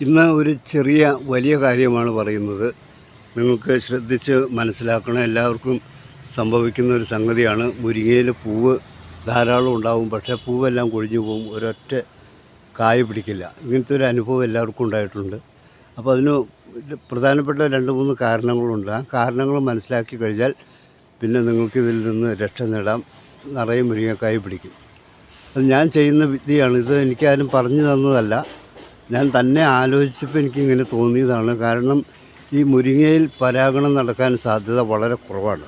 ഇന്ന് ഒരു ചെറിയ വലിയ കാര്യമാണ് പറയുന്നത്. നിങ്ങൾക്ക് ശ്രദ്ധിച്ച് മനസ്സിലാക്കണം. എല്ലാവർക്കും സംഭവിക്കുന്ന ഒരു സംഗതിയാണ്. മുരിങ്ങയിൽ പൂവ് ധാരാളം ഉണ്ടാവും. പക്ഷേ പൂവെല്ലാം കൊഴിഞ്ഞു പോകും. ഒരൊറ്റ കായ പിടിക്കില്ല. ഇങ്ങനത്തെ ഒരു അനുഭവം എല്ലാവർക്കും ഉണ്ടായിട്ടുണ്ട്. അപ്പോൾ അതിന് പ്രധാനപ്പെട്ട രണ്ട് മൂന്ന് കാരണങ്ങളുണ്ട്. ആ കാരണങ്ങൾ മനസ്സിലാക്കി കഴിഞ്ഞാൽ പിന്നെ നിങ്ങൾക്ക് ഇതിൽ നിന്ന് രക്ഷ നേടാം. നിറയെ മുരിങ്ങക്കായ പിടിക്കും. അത് ഞാൻ ചെയ്യുന്ന വിദ്യയാണ്. ഇത് എനിക്കാരും പറഞ്ഞു തന്നതല്ല. ഞാൻ തന്നെ ആലോചിച്ചപ്പോൾ എനിക്കിങ്ങനെ തോന്നിയതാണ്. കാരണം ഈ മുരിങ്ങയിൽ പരാഗണം നടക്കാൻ സാധ്യത വളരെ കുറവാണ്.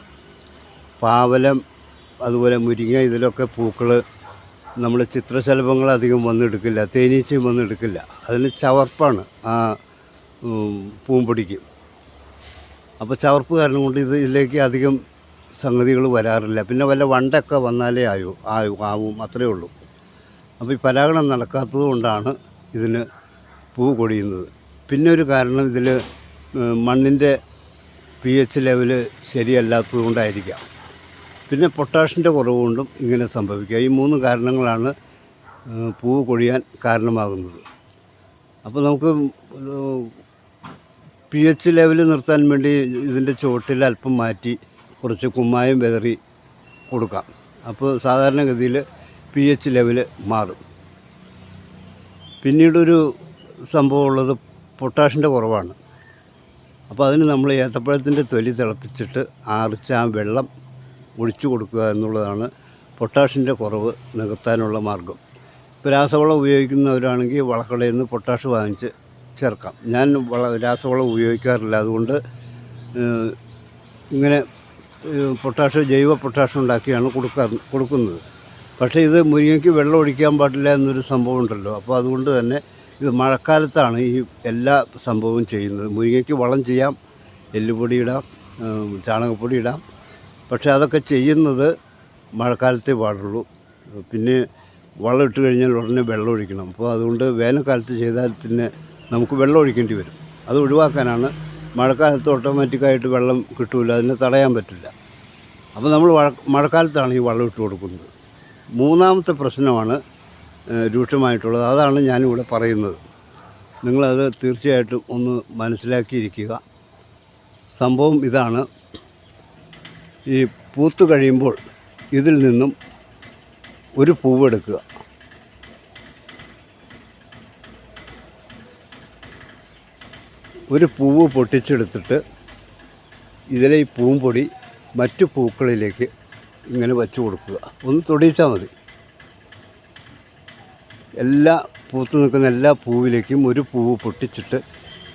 പാവലം അതുപോലെ മുരിങ്ങ ഇതിലൊക്കെ പൂക്കൾ നമ്മൾ ചിത്രശലഭങ്ങൾ അധികം വന്നെടുക്കില്ല തേനീച്ചയും വന്നെടുക്കില്ല. അതിന് ചവർപ്പാണ് ആ പൂമ്പൊടിക്ക്. അപ്പോൾ ചവർപ്പ് കാരണം കൊണ്ട് ഇത് ഇതിലേക്ക് അധികം സംഗതികൾ വരാറില്ല. പിന്നെ വല്ല വണ്ടൊക്കെ വന്നാലേ ആയു ആയു ആവും അത്രയേ ഉള്ളൂ. അപ്പോൾ ഈ പരാഗണം നടക്കാത്തത് കൊണ്ടാണ് ഇതിന് പൂ കൊടിയുന്നത് പിന്നെ ഒരു കാരണം ഇതിൽ മണ്ണിന്റെ പി എച്ച് ലെവൽ ശരിയല്ലാത്തത് കൊണ്ടായിരിക്കാം. പിന്നെ പൊട്ടാഷിന്റെ കുറവ് കൊണ്ടും ഇങ്ങനെ സംഭവിക്കുക ഈ മൂന്ന് കാരണങ്ങളാണ് പൂ കൊഴിയാൻ കാരണമാകുന്നത്. അപ്പോൾ നമുക്ക് പി എച്ച് ലെവൽ നിർത്താൻ വേണ്ടി ഇതിന്റെ ചുവട്ടിൽ അല്പം മാറ്റി കുറച്ച് കുമ്മായം വെതറി കൊടുക്കാം. അപ്പോൾ സാധാരണഗതിയിൽ പി എച്ച് ലെവൽ മാറും. പിന്നീടൊരു സംഭവം ഉള്ളത് പൊട്ടാഷിന്റെ കുറവാണ്. അപ്പോൾ അതിന് നമ്മൾ ഏത്തപ്പഴത്തിന്റെ തൊലി തിളപ്പിച്ചിട്ട് ആറിച്ച് ആ വെള്ളം ഒഴിച്ചു കൊടുക്കുക എന്നുള്ളതാണ് പൊട്ടാഷിന്റെ കുറവ് നികത്താനുള്ള മാർഗം. ഇപ്പോൾ രാസവളം ഉപയോഗിക്കുന്നവരാണെങ്കിൽ വളക്കടയിൽ നിന്ന് പൊട്ടാഷ് വാങ്ങിച്ച് ചേർക്കാം. ഞാൻ വള രാസവളം ഉപയോഗിക്കാറില്ല. അതുകൊണ്ട് ഇങ്ങനെ പൊട്ടാഷ് ജൈവ പൊട്ടാഷ് ഉണ്ടാക്കിയാണ് കൊടുക്കാ കൊടുക്കുന്നത്. പക്ഷേ ഇത് മുരിങ്ങയ്ക്ക് വെള്ളം ഒഴിക്കാൻ പാടില്ല എന്നൊരു സംഭവം ഉണ്ടല്ലോ അപ്പോൾ അതുകൊണ്ട് തന്നെ ഇത് മഴക്കാലത്താണ് ഈ എല്ലാ സംഭവവും ചെയ്യുന്നത്. മുരിങ്ങയ്ക്ക് വളം ചെയ്യാം എല്ലുപൊടി ഇടാം ചാണകപ്പൊടി ഇടാം. പക്ഷേ അതൊക്കെ ചെയ്യുന്നത് മഴക്കാലത്തേ പാടുള്ളൂ. പിന്നെ വളം ഇട്ട് കഴിഞ്ഞാൽ ഉടനെ വെള്ളം ഒഴിക്കണം. അപ്പോൾ അതുകൊണ്ട് വേനൽക്കാലത്ത് ചെയ്താൽ പിന്നെ നമുക്ക് വെള്ളം ഒഴിക്കേണ്ടി വരും. അത് ഒഴിവാക്കാനാണ് മഴക്കാലത്ത് ഓട്ടോമാറ്റിക്കായിട്ട് വെള്ളം കിട്ടില്ല അതിനെ തടയാൻ പറ്റില്ല. അപ്പോൾ നമ്മൾ മഴ മഴക്കാലത്താണ് ഈ വെള്ളം ഇട്ട് കൊടുക്കുന്നത്. മൂന്നാമത്തെ പ്രശ്നമാണ് രൂക്ഷമായിട്ടുള്ളത്. അതാണ് ഞാനിവിടെ പറയുന്നത്. നിങ്ങളത് തീർച്ചയായിട്ടും ഒന്ന് മനസ്സിലാക്കിയിരിക്കുക. സംഭവം ഇതാണ്. ഈ പൂത്തു കഴിയുമ്പോൾ ഇതിൽ നിന്നും ഒരു പൂവെടുക്കുക ഒരു പൂവ് പൊട്ടിച്ചെടുത്തിട്ട് ഇതിലെ ഈ പൂമ്പൊടി മറ്റു പൂക്കളിലേക്ക് ഇങ്ങനെ വച്ചു കൊടുക്കുക. ഒന്ന് തൊടിയിച്ചാൽ മതി. എല്ലാ പൂത്ത് നിൽക്കുന്ന എല്ലാ പൂവിലേക്കും ഒരു പൂവ് പൊട്ടിച്ചിട്ട്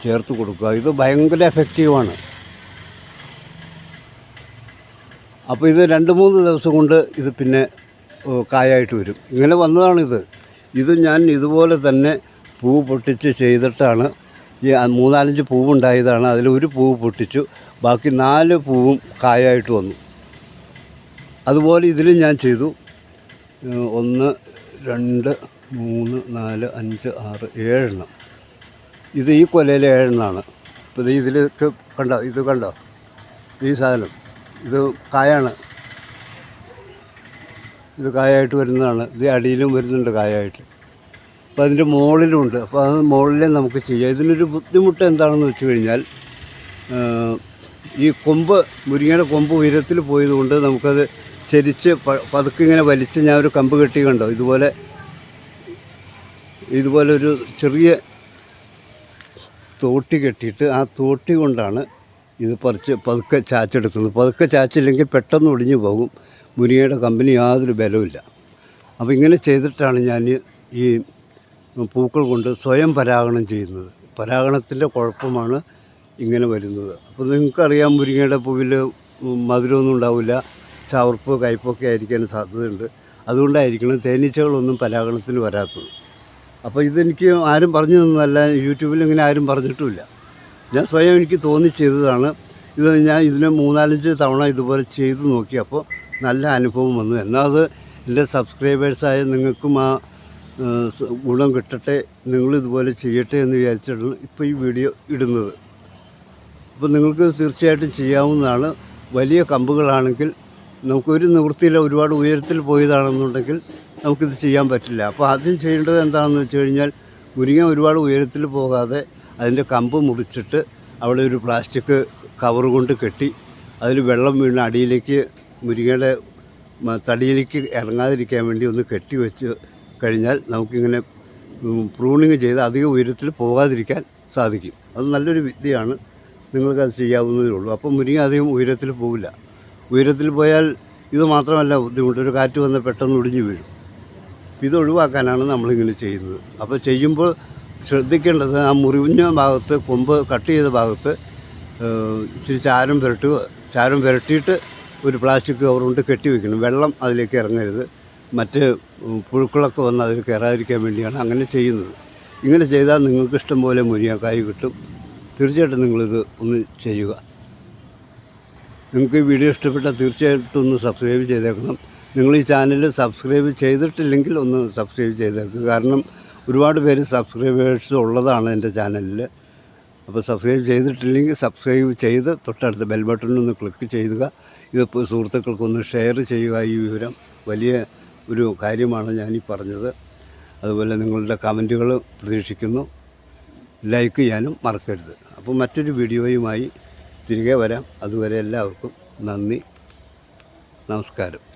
ചേർത്ത് കൊടുക്കുക. ഇത് ഭയങ്കര എഫക്റ്റീവാണ് അപ്പോൾ ഇത് രണ്ട് മൂന്ന് ദിവസം കൊണ്ട് ഇത് പിന്നെ കായായിട്ട് വരും. ഇങ്ങനെ വന്നതാണിത്. ഇത് ഞാൻ ഇതുപോലെ തന്നെ പൂവ് പൊട്ടിച്ച് ചെയ്തിട്ടാണ് ഈ മൂന്നാലഞ്ച് പൂവുണ്ടായതാണ്. അതിൽ ഒരു പൂവ് പൊട്ടിച്ചു. ബാക്കി നാല് പൂവും കായായിട്ട് വന്നു. അതുപോലെ ഇതിലും ഞാൻ ചെയ്തു. ഒന്ന് രണ്ട് മൂന്ന് നാല് അഞ്ച് ആറ് ഏഴെണ്ണം. ഇത് ഈ കൊലയിലെ ഏഴെണ്ണമാണ് ഇപ്പോൾ ഇതിൽ കണ്ടോ? ഇത് കണ്ടോ? ഈ സാധനം. ഇത് കായാണ്. ഇത് കായായിട്ട് വരുന്നതാണ്. ഇത് അടിയിലും വരുന്നുണ്ട് കായായിട്ട്. അപ്പോൾ അതിന്റെ മുകളിലുമുണ്ട് അപ്പോൾ അത് മുകളിലേ നമുക്ക് ചെയ്യാം. ഇതിനൊരു ബുദ്ധിമുട്ട് എന്താണെന്ന് വെച്ച് കഴിഞ്ഞാൽ ഈ കൊമ്പ് മുരിങ്ങയുടെ കൊമ്പ് ഉയരത്തിൽ പോയതുകൊണ്ട് നമുക്കത് ചരിച്ച് പതുക്കിങ്ങനെ വലിച്ച് ഞാൻ ഒരു കമ്പ് കെട്ടി കണ്ടോ ഇതുപോലെ ഇതുപോലെ ഒരു ചെറിയ തോട്ടി കെട്ടിയിട്ട് ആ തോട്ടി കൊണ്ടാണ് ഇത് പറിച്ച് പതുക്കെ ചാച്ചെടുക്കുന്നത്. പതുക്കെ ചാച്ചില്ലെങ്കിൽ പെട്ടെന്ന് ഒടിഞ്ഞു പോകും. മുരിങ്ങയുടെ കമ്പനി യാതൊരു ബലവുമില്ല. അപ്പോൾ ഇങ്ങനെ ചെയ്തിട്ടാണ് ഞാൻ ഈ പൂക്കൾ കൊണ്ട് സ്വയം പരാഗണം ചെയ്യുന്നത്. പരാഗണത്തിന്റെ കുഴപ്പമാണ് ഇങ്ങനെ വരുന്നത്. അപ്പോൾ നിങ്ങൾക്കറിയാം മുരിങ്ങയുടെ പൂവിൽ മധുരമൊന്നും ഉണ്ടാവില്ല. ചവർപ്പ് കയ്പൊക്കെ ആയിരിക്കാൻ സാധ്യതയുണ്ട്. അതുകൊണ്ടായിരിക്കണം തേനീച്ചകളൊന്നും പരാഗണത്തിന് വരാത്തത്. അപ്പോൾ ഇതെനിക്ക് ആരും പറഞ്ഞു തന്നതല്ല യൂട്യൂബിൽ ഇങ്ങനെ ആരും പറഞ്ഞിട്ടുമില്ല. ഞാൻ സ്വയം എനിക്ക് തോന്നി ചെയ്തതാണ്. ഇത് ഞാൻ ഇതിനെ മൂന്നാലഞ്ച് തവണ ഇതുപോലെ ചെയ്ത് നോക്കി അപ്പോൾ നല്ല അനുഭവം വന്നു. എന്നാൽ അത് എന്റെ സബ്സ്ക്രൈബേഴ്സായ നിങ്ങൾക്കും ആ ഗുണം കിട്ടട്ടെ നിങ്ങളിതുപോലെ ചെയ്യട്ടെ എന്ന് വിചാരിച്ചിട്ടാണ് ഇപ്പോൾ ഈ വീഡിയോ ഇടുന്നത്. അപ്പോൾ നിങ്ങൾക്ക് തീർച്ചയായിട്ടും ചെയ്യാവുന്നതാണ്. വലിയ കമ്പുകളാണെങ്കിൽ നമുക്കൊരു നിവൃത്തിയില്ല ഒരുപാട് ഉയരത്തിൽ പോയതാണെന്നുണ്ടെങ്കിൽ നമുക്കിത് ചെയ്യാൻ പറ്റില്ല. അപ്പോൾ ആദ്യം ചെയ്യേണ്ടത് എന്താണെന്ന് വെച്ച് കഴിഞ്ഞാൽ മുരിങ്ങ ഒരുപാട് ഉയരത്തിൽ പോകാതെ അതിന്റെ കമ്പ് മുറിച്ചിട്ട് അവിടെ ഒരു പ്ലാസ്റ്റിക് കവർ കൊണ്ട് കെട്ടി അതിൽ വെള്ളം വീണ് അടിയിലേക്ക് മുരിങ്ങയുടെ തടിയിലേക്ക് ഇറങ്ങാതിരിക്കാൻ വേണ്ടി ഒന്ന് കെട്ടി വെച്ച് കഴിഞ്ഞാൽ നമുക്കിങ്ങനെ പ്രൂണിങ് ചെയ്ത് അധികം ഉയരത്തിൽ പോകാതിരിക്കാൻ സാധിക്കും. അത് നല്ലൊരു വിദ്യയാണ്. നിങ്ങൾക്കത് ചെയ്യാവുന്നതേ ഉള്ളൂ. അപ്പം മുരിങ്ങ അധികം ഉയരത്തിൽ പോവില്ല. ഉയരത്തിൽ പോയാൽ ഇത് മാത്രമല്ല ബുദ്ധിമുട്ട്. ഒരു കാറ്റ് വന്ന് പെട്ടെന്ന് ഒടിഞ്ഞു വീഴും. ഇത് ഒഴിവാക്കാനാണ് നമ്മളിങ്ങനെ ചെയ്യുന്നത്. അപ്പോൾ ചെയ്യുമ്പോൾ ശ്രദ്ധിക്കേണ്ടത് ആ മുറിഞ്ഞ ഭാഗത്ത് കൊമ്പ് കട്ട് ചെയ്ത ഭാഗത്ത് ഇച്ചിരി ചാരം പുരട്ടുക ചാരം പുരട്ടിയിട്ട് ഒരു പ്ലാസ്റ്റിക് കവർ കൊണ്ട് കെട്ടി വെക്കണം. വെള്ളം അതിലേക്ക് ഇറങ്ങരുത്. മറ്റ് പുഴുക്കളൊക്കെ വന്ന് അതിൽ കയറാതിരിക്കാൻ വേണ്ടിയാണ് അങ്ങനെ ചെയ്യുന്നത്. ഇങ്ങനെ ചെയ്താൽ നിങ്ങൾക്ക് ഇഷ്ടം പോലെ മുരിങ്ങക്കായ് കിട്ടും. തീർച്ചയായിട്ടും നിങ്ങളിത് ഒന്ന് ചെയ്യുക. നിങ്ങൾക്ക് ഈ വീഡിയോ ഇഷ്ടപ്പെട്ടാൽ തീർച്ചയായിട്ടും ഒന്ന് സബ്സ്ക്രൈബ് ചെയ്തേക്കണം. നിങ്ങൾ ഈ ചാനൽ സബ്സ്ക്രൈബ് ചെയ്തിട്ടില്ലെങ്കിൽ ഒന്ന് സബ്സ്ക്രൈബ് ചെയ്തേക്കുക കാരണം ഒരുപാട് പേര് സബ്സ്ക്രൈബേഴ്സ് ഉള്ളതാണ് എന്റെ ചാനലിൽ. അപ്പോൾ സബ്സ്ക്രൈബ് ചെയ്തിട്ടില്ലെങ്കിൽ സബ്സ്ക്രൈബ് ചെയ്ത് തൊട്ടടുത്ത ബെൽ ബട്ടണിൽ ഒന്ന് ക്ലിക്ക് ചെയ്യുക. ഇതിപ്പോൾ സുഹൃത്തുക്കൾക്കൊന്ന് ഷെയർ ചെയ്യുക ഈ വിവരം. വലിയ ഒരു കാര്യമാണ് ഞാനീ പറഞ്ഞത്. അതുപോലെ നിങ്ങളുടെ കമന്റുകൾ പ്രതീക്ഷിക്കുന്നു. ലൈക്ക് ചെയ്യാനും മറക്കരുത്. അപ്പോൾ മറ്റൊരു വീഡിയോയുമായി തിരികെ വരാം. അതുവരെ എല്ലാവർക്കും നന്ദി. നമസ്കാരം.